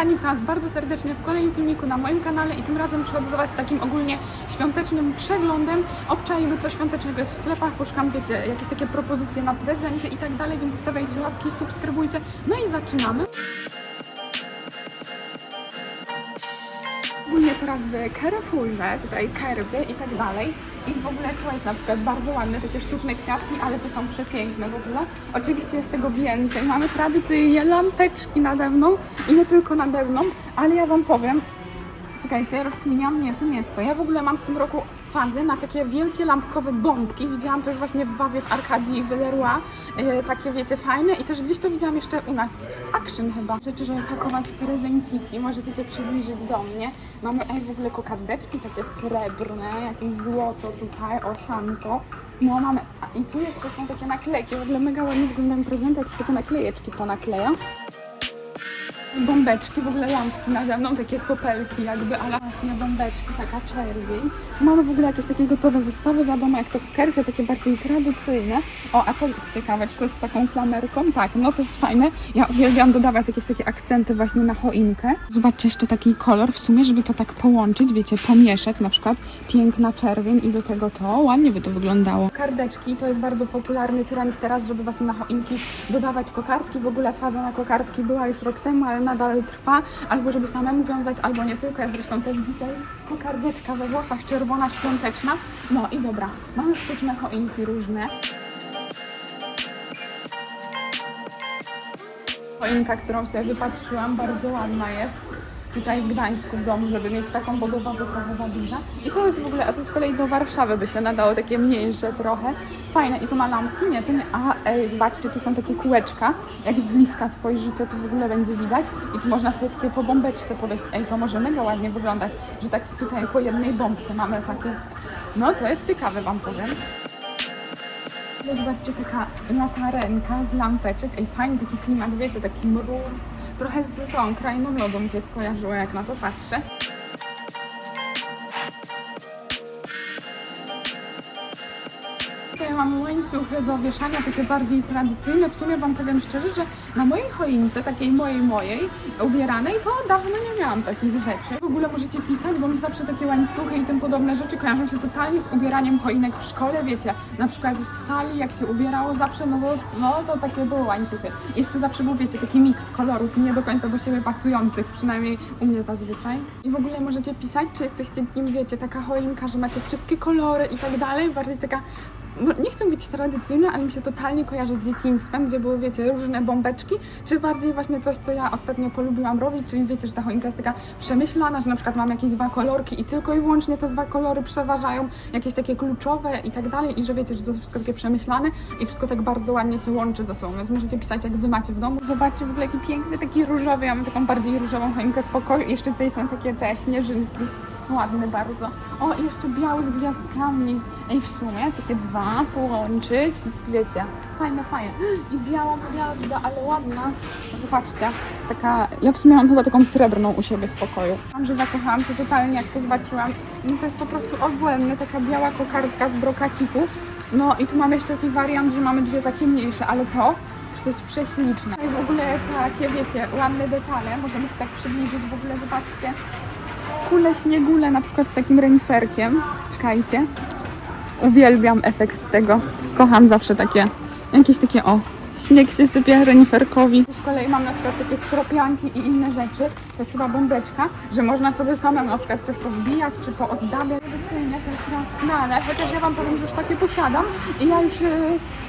Kochani, witam Was bardzo serdecznie w kolejnym filmiku na moim kanale i tym razem przychodzę do Was z takim ogólnie świątecznym przeglądem. Obczajmy co świątecznego jest w sklepach, poszukam, wiecie, jakieś takie propozycje na prezenty i tak dalej, więc stawiajcie łapki, subskrybujcie. No i zaczynamy. Ogólnie teraz w Carrefourze, tutaj kerby i tak dalej. I w ogóle to jest na przykład bardzo ładne, takie sztuczne kwiatki, ale to są przepiękne w ogóle. Oczywiście jest tego więcej. Mamy tradycyjnie lampeczki nade mną i nie tylko nade mną, ale ja Wam powiem, Czekajcie, rozkminiam, nie, tu nie jest to. Ja w ogóle mam w tym roku fazę na takie wielkie lampkowe bombki. Widziałam to już właśnie w Wawie, w Arkadii, w Leroy. Yy, takie, wiecie, fajne. I też gdzieś to widziałam jeszcze u nas. Action chyba. Rzeczy, żeby pakować prezenciki. Możecie się przybliżyć do mnie. Mamy ej, w ogóle kokardeczki takie srebrne, jakieś złoto tutaj, oszanko. No mamy, i tu jeszcze są takie naklejki. W ogóle mega ładnie wyglądają prezenty, jak się takie naklejeczki ponakleja bombeczki, w ogóle lampki nade mną, takie sopelki jakby, ale właśnie bombeczki, taka czerwień. Mamy w ogóle jakieś takie gotowe zestawy, wiadomo jak to w takie bardziej tradycyjne. O, a to jest ciekawe, czy to jest taką klamerką? Tak, no to jest fajne. Ja uwielbiam dodawać jakieś takie akcenty właśnie na choinkę. Zobaczcie jeszcze taki kolor w sumie, żeby to tak połączyć, wiecie, pomieszać, na przykład piękna czerwień i do tego to, ładnie by to wyglądało. Kardeczki, to jest bardzo popularny trend teraz, żeby właśnie na choinki dodawać kokardki. W ogóle faza na kokardki była już rok temu, ale nadal trwa. Albo żeby samemu wiązać, albo nie tylko. Ja zresztą też dzisiaj kokardeczka we włosach, czerwona, świąteczna. No i dobra, mamy sztuczne choinki różne. Choinka, którą sobie wypatrzyłam, bardzo ładna jest. Tutaj w Gdańsku w domu, żeby mieć taką budowę trochę za duża. I to jest w ogóle, a to z kolei do Warszawy by się nadało, takie mniejsze trochę. Fajne i to ma lampki, nie, to nie, a ej, zobaczcie, tu są takie kółeczka. Jak z bliska spojrzycie, to w ogóle będzie widać. I tu można sobie takie po bombeczce podejść. Ej, to może mega ładnie wyglądać, że tak tutaj po jednej bombce mamy takie... No, to jest ciekawe, Wam powiem. Zobaczcie, taka latarenka z lampeczek. Ej, fajny taki klimat, wiecie, taki mróz. Trochę z tą krainą lodu mi się skojarzyło, jak na to patrzę. Mamy łańcuchy do wieszania, takie bardziej tradycyjne. W sumie Wam powiem szczerze, że na mojej choince, takiej mojej, mojej, ubieranej, to dawno nie miałam takich rzeczy. W ogóle możecie pisać, bo mi zawsze takie łańcuchy i tym podobne rzeczy kojarzą się totalnie z ubieraniem choinek w szkole, wiecie. Na przykład w sali, jak się ubierało zawsze, no to, no to takie były łańcuchy. Jeszcze zawsze był, wiecie, taki miks kolorów, nie do końca do siebie pasujących, przynajmniej u mnie zazwyczaj. I w ogóle możecie pisać, czy jesteście nim, wiecie, taka choinka, że macie wszystkie kolory i tak dalej, bardziej taka nie chcę być tradycyjna, ale mi się totalnie kojarzy z dzieciństwem, gdzie były, wiecie, różne bombeczki, czy bardziej właśnie coś, co ja ostatnio polubiłam robić, czyli wiecie, że ta choinka jest taka przemyślana, że na przykład mam jakieś dwa kolorki i tylko i wyłącznie te dwa kolory przeważają, jakieś takie kluczowe i tak dalej i że wiecie, że to jest wszystko takie przemyślane i wszystko tak bardzo ładnie się łączy ze sobą, więc możecie pisać, jak wy macie w domu. Zobaczcie w ogóle jaki piękny, taki różowy, ja mam taką bardziej różową choinkę w pokoju i jeszcze tutaj są takie te śnieżynki. Ładny bardzo. O, jeszcze biały z gwiazdkami. Ej, w sumie takie dwa połączyć, wiecie, fajne, fajne. I biała gwiazda, ale ładna. Zobaczcie, taka, ja w sumie mam chyba taką srebrną u siebie w pokoju. Mam, że zakochałam się totalnie, jak to zobaczyłam. No to jest po prostu obłędne, taka biała kokardka z brokaciku. No i tu mamy jeszcze taki wariant, że mamy dwie takie mniejsze, ale to to jest prześliczne. I w ogóle takie, wiecie, ładne detale. Możemy się tak przybliżyć, w ogóle zobaczcie kule śniegule na przykład z takim reniferkiem. Czekajcie. Uwielbiam efekt tego. Kocham zawsze takie, jakieś takie o. Śnieg się sypie reniferkowi. Z kolei mam na przykład takie skropianki i inne rzeczy. To jest chyba bombeczka, że można sobie samemu na przykład coś powbijać czy poozdabiać. Tradycyjne, to jest znane, chociaż ja Wam powiem, że już takie posiadam i ja już...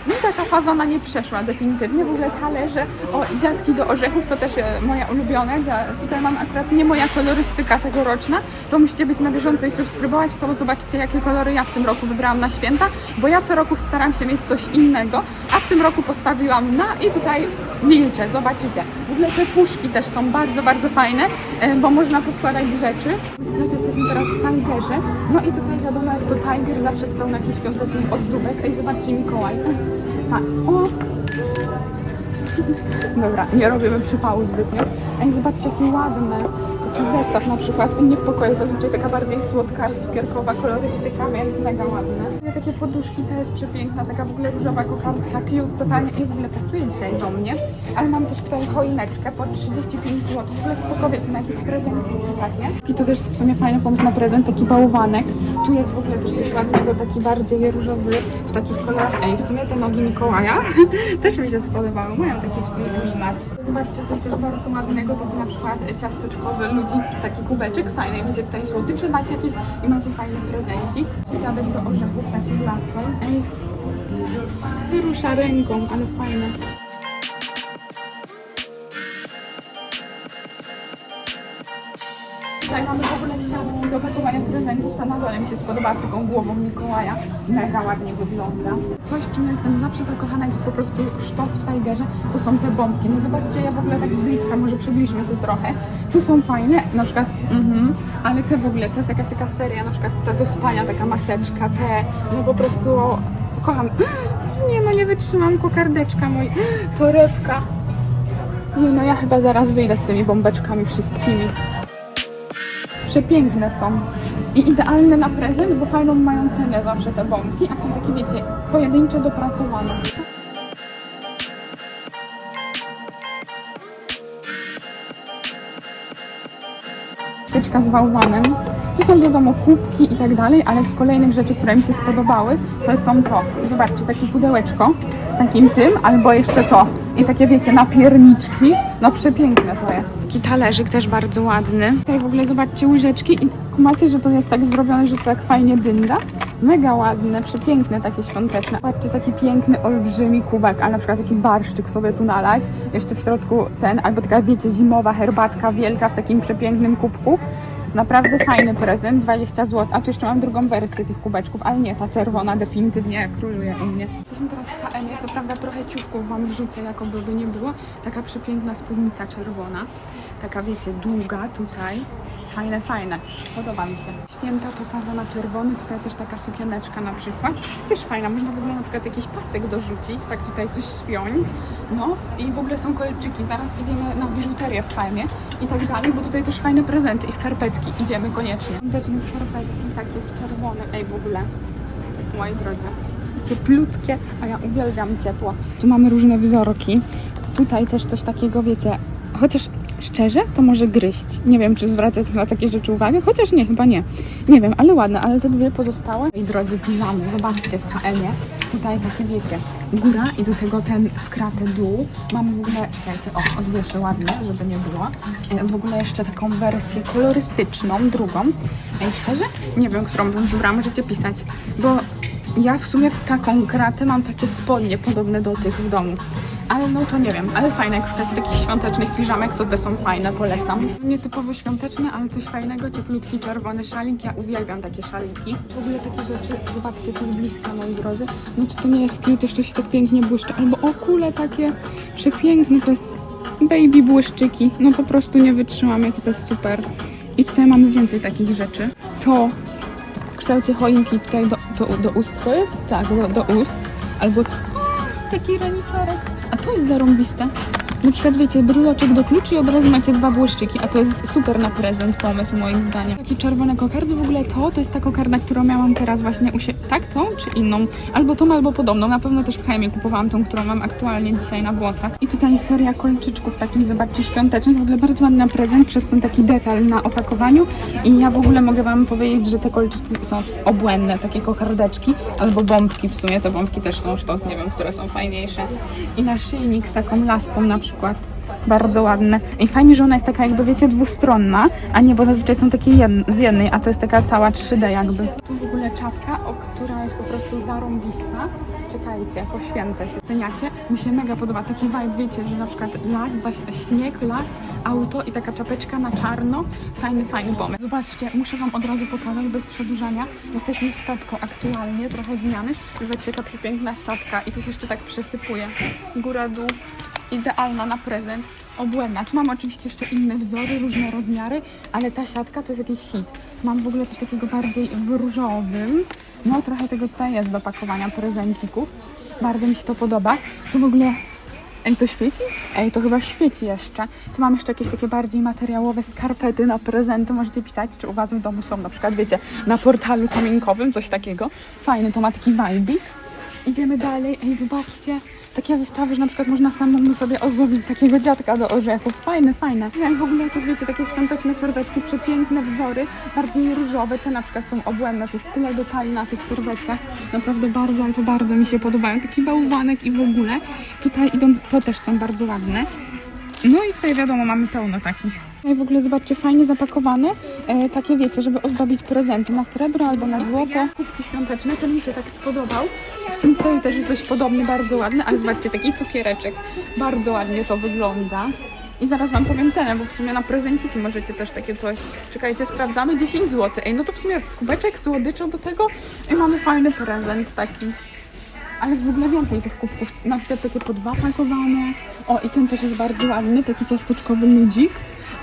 Mi taka faza na nie przeszła definitywnie. W ogóle talerze, o dziadki do orzechów to też e, moja ulubione. Tutaj mam akurat nie moja kolorystyka tegoroczna. To musicie być na bieżąco i subskrybować, to zobaczycie jakie kolory ja w tym roku wybrałam na święta, bo ja co roku staram się mieć coś innego, a w tym roku postawiłam na i tutaj milczę, zobaczycie. W ogóle te puszki też są bardzo, bardzo fajne, e, bo można podkładać rzeczy. W sklepie jesteśmy teraz w Tigerze, no i tutaj wiadomo jak to Tiger zawsze jest pełno jakichś świątecznych ozdóbek. Ej, zobaczcie Mikołaj. O! Dobra, nie robimy przypału zbytnio. Ej, zobaczcie jakie ładne. Zestaw na przykład. U mnie w pokoju zazwyczaj taka bardziej słodka, cukierkowa kolorystyka, więc mega ładne. Ja takie poduszki, ta jest przepiękna, taka w ogóle różowa kokardka, cute totalnie i w ogóle pasuje dzisiaj do mnie. Ale mam też tutaj choineczkę po 35 zł. W ogóle spoko, na jakiś prezent tak, nie? I to też w sumie fajny pomysł na prezent, taki bałwanek. Tu jest w ogóle też coś ładnego, taki bardziej różowy, w takich kolorach. Ej, w sumie te nogi Mikołaja też mi się spodobały, mają taki swój klimat. Zobaczcie coś też bardzo ładnego, taki na przykład ciasteczkowy ludzi, taki kubeczek fajny, będzie tutaj słodycze macie jakieś i macie fajny prezencik. Dziadek do orzechów, taki z laską. Ej, wyrusza ręką, ale fajne. Tutaj mamy do pakowania prezentów. Ta na dole mi się spodobała z taką głową Mikołaja. Mega ładnie wygląda. Coś, w czym jestem zawsze zakochana, jest po prostu sztos w Tigerze. To są te bombki. No zobaczcie, ja w ogóle tak z bliska, może przybliżmy się trochę. Tu są fajne, na przykład, mhm, ale te w ogóle, to jest jakaś taka seria, na przykład ta do spania, taka maseczka, te, no po prostu kocham. Nie no, nie wytrzymam, kokardeczka mój, torebka. Nie no, ja chyba zaraz wyjdę z tymi bombeczkami wszystkimi. Przepiękne są. I idealne na prezent, bo fajną mają cenę zawsze te bombki, a są takie, wiecie, pojedyncze, dopracowane. Świeczka z bałwanem. Tu są wiadomo kubki i tak dalej, ale z kolejnych rzeczy, które mi się spodobały, to są to. Zobaczcie, takie pudełeczko z takim tym, albo jeszcze to. I takie, wiecie, napierniczki. No przepiękne to jest. Taki talerzyk też bardzo ładny. Tutaj w ogóle zobaczcie łyżeczki i kumacie, że to jest tak zrobione, że to tak fajnie dynda. Mega ładne, przepiękne, takie świąteczne. Patrzcie, taki piękny, olbrzymi kubek, ale na przykład taki barszczyk sobie tu nalać. Jeszcze w środku ten, albo taka, wiecie, zimowa herbatka wielka w takim przepięknym kubku. Naprawdę fajny prezent, 20 zł. A tu jeszcze mam drugą wersję tych kubeczków, ale nie, ta czerwona definitywnie króluje u mnie. Jesteśmy teraz w HM-ie, co prawda trochę ciuchków wam wrzucę, jakoby by nie było. Taka przepiękna spódnica czerwona. Taka wiecie, długa tutaj. Fajne, fajne. Podoba mi się. Święta to faza na czerwony, tutaj też taka sukieneczka na przykład. Też fajna, można w ogóle na przykład jakiś pasek dorzucić, tak tutaj coś spiąć. No i w ogóle są kolczyki, zaraz idziemy na biżuterię w Palmie i tak dalej, bo tutaj też fajne prezenty i skarpetki. Idziemy koniecznie. Widoczne skarpetki, takie z czerwonym. Ej, w ogóle, moi drodzy, cieplutkie, a ja uwielbiam ciepło. Tu mamy różne wzorki. Tutaj też coś takiego, wiecie, chociaż szczerze, to może gryźć. Nie wiem, czy zwracać na takie rzeczy uwagę, chociaż nie, chyba nie. Nie wiem, ale ładne, ale te dwie pozostałe. I drodzy piżamy, zobaczcie w HM-ie. Tutaj takie, wiecie, góra i do tego ten w kratę dół. Mamy w ogóle, czekajcie, o, odwieszę ładne, żeby nie było. E, W ogóle jeszcze taką wersję kolorystyczną, drugą. Ej, szczerze? Nie wiem, którą bym wybrała, możecie pisać, bo ja w sumie w taką kratę mam takie spodnie podobne do tych w domu. Ale no to nie wiem, ale fajne, jak szukacie takich świątecznych piżamek, to te są fajne, polecam. Nie typowo świąteczne, ale coś fajnego, cieplutki czerwony szalik, ja uwielbiam takie szaliki. W ogóle takie rzeczy, zobaczcie, tu bliska, moi drodzy. No czy to nie jest cute, jeszcze się tak pięknie błyszczy, albo o kule takie przepiękne, to jest baby błyszczyki, no po prostu nie wytrzymam, jakie to jest super. I tutaj mamy więcej takich rzeczy. To w kształcie choinki tutaj do, do, do ust to jest? Tak, do, do ust. Albo taki reniferek. A to jest zarąbiste. Na przykład wiecie, bryloczek do kluczy i od razu macie dwa błyszczyki, a to jest super na prezent pomysł moim zdaniem. Takie czerwone kokardy, w ogóle to, to jest ta kokarda, którą miałam teraz właśnie u siebie. Tak, tą czy inną? Albo tą, albo podobną. Na pewno też w Chemie kupowałam tą, którą mam aktualnie dzisiaj na włosach. I tutaj seria kolczyczków takich, zobaczcie, świątecznych. W ogóle bardzo ładny na prezent przez ten taki detal na opakowaniu. I ja w ogóle mogę wam powiedzieć, że te kolczyczki są obłędne, takie kokardeczki, albo bombki w sumie. Te bombki też są sztos, nie wiem, które są fajniejsze. I naszyjnik z taką laską na przykład. Bardzo ładne. I fajnie, że ona jest taka jakby, wiecie, dwustronna, a nie, bo zazwyczaj są takie jed- z jednej, a to jest taka cała 3D jakby. Tu w ogóle czapka, o, która jest po prostu zarąbista. Czekajcie, poświęcę się. Ceniacie? Mi się mega podoba taki vibe, wiecie, że na przykład las, zaś- śnieg, las, auto i taka czapeczka na czarno. Fajny, fajny pomysł. Zobaczcie, muszę Wam od razu pokazać bez przedłużania. Jesteśmy w Pepko aktualnie, trochę zmiany. Zobaczcie, jaka przepiękna wsadka i to się jeszcze tak przesypuje. Góra, dół. Idealna na prezent. Obłędna. Tu mam oczywiście jeszcze inne wzory, różne rozmiary, ale ta siatka to jest jakiś hit. Mam w ogóle coś takiego bardziej w różowym. No trochę tego tutaj jest do pakowania prezencików. Bardzo mi się to podoba. Tu w ogóle Ej, to świeci? Ej, to chyba świeci jeszcze. Tu mam jeszcze jakieś takie bardziej materiałowe skarpety na prezenty. Możecie pisać, czy u Was w domu są na przykład, wiecie, na portalu komienkowym, coś takiego. Fajny, to ma taki vibe. Idziemy dalej. Ej, zobaczcie. Takie zestawy, że na przykład można samemu sobie ozdobić takiego dziadka do orzechów. Fajne, fajne. Jak w ogóle jest, wiecie, takie świąteczne serwetki, przepiękne wzory, bardziej różowe. Te na przykład są obłędne, to jest tyle detali na tych serwetkach. Naprawdę bardzo, ale to bardzo mi się podobają. Taki bałwanek i w ogóle. Tutaj idąc, to też są bardzo ładne. No i tutaj wiadomo, mamy pełno takich. No i w ogóle zobaczcie, fajnie zapakowane. E, takie wiecie, żeby ozdobić prezenty na srebro albo na złoto. Kubki świąteczne, ten mi się tak spodobał. W Sinceri też jest dość podobny, bardzo ładny, ale zobaczcie, taki cukiereczek. Bardzo ładnie to wygląda. I zaraz Wam powiem cenę, bo w sumie na prezenciki możecie też takie coś. Czekajcie, sprawdzamy 10 zł. Ej, no to w sumie kubeczek, słodyczo do tego i mamy fajny prezent taki. Ale jest w ogóle więcej tych kubków, na przykład takie po dwa pakowane. O, i ten też jest bardzo ładny, taki ciasteczkowy ludzik.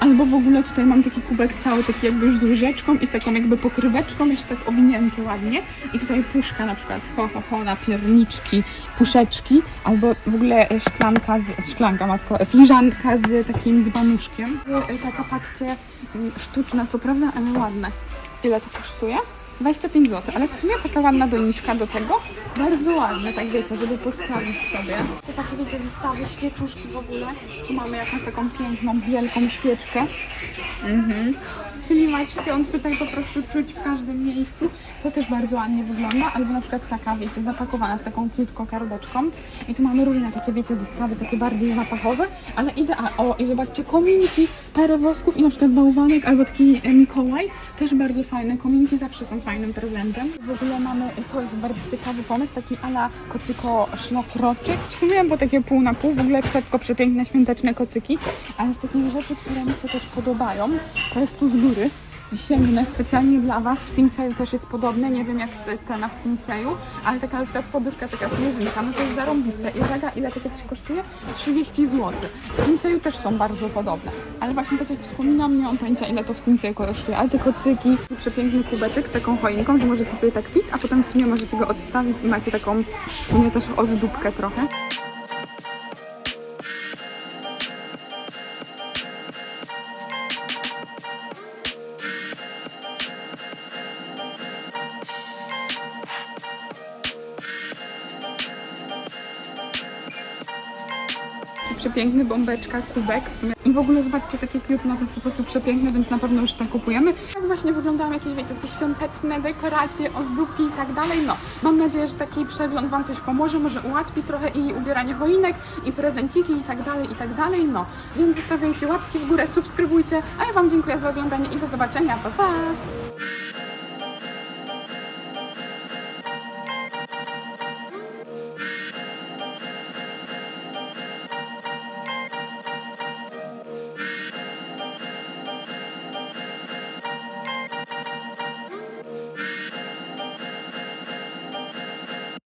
Albo w ogóle tutaj mam taki kubek cały, taki jakby już z łyżeczką i z taką jakby pokryweczką, jeszcze tak owinięty ładnie. I tutaj puszka na przykład, ho, ho, ho, na pierniczki, puszeczki. Albo w ogóle e, szklanka z, szklanka matko, e, filiżanka z takim dzbanuszkiem. E, Taka, patrzcie, sztuczna co prawda, ale ładna. Ile to kosztuje? 25 zł, ale w sumie taka ładna doniczka do tego. Bardzo ładne, tak wiecie, żeby postawić sobie. To takie wiecie, zestawy, świeczuszki w ogóle. Tu mamy jakąś taką piękną, wielką świeczkę. Mhm. Klimat świąt tutaj po prostu czuć w każdym miejscu. To też bardzo ładnie wygląda, albo na przykład taka, wiecie, zapakowana z taką krótką kardeczką. I tu mamy różne takie, wiecie, zestawy, takie bardziej zapachowe, ale idealne. O, i zobaczcie, kominki, parę wosków i na przykład bałwanek, albo taki Mikołaj. Też bardzo fajne. Kominki zawsze są fajnym prezentem. W ogóle mamy, to jest bardzo ciekawy pomysł, taki ala kocyko szlafroczek. W sumie, bo takie pół na pół, w ogóle lekko przepiękne, świąteczne kocyki. Ale z takich rzeczy, które mi się też podobają, to jest tu z góry. Sięgnę specjalnie dla Was. W Sinseju też jest podobne. Nie wiem jak cena w Sinseju, ale taka przykład poduszka, taka śnieżynka, no to jest zarąbiste. I uwaga, ile takie coś kosztuje? 30 zł. W Sinseju też są bardzo podobne. Ale właśnie tak jak wspominam, nie mam pojęcia ile to w Sinseju kosztuje. Ale te kocyki, przepiękny kubeczek z taką choinką, że możecie sobie tak pić, a potem w sumie możecie go odstawić i macie taką w sumie też ozdóbkę trochę. Przepiękny bombeczka, kubek w sumie. I w ogóle zobaczcie, takie cute, no to jest po prostu przepiękne, więc na pewno już tak kupujemy. Tak właśnie wyglądają jakieś, wiecie, takie świąteczne dekoracje, ozdóbki i tak dalej. No, mam nadzieję, że taki przegląd Wam też pomoże, może ułatwi trochę i ubieranie choinek, i prezenciki i tak dalej, i tak dalej. No, więc zostawiajcie łapki w górę, subskrybujcie, a ja Wam dziękuję za oglądanie i do zobaczenia. Pa, pa!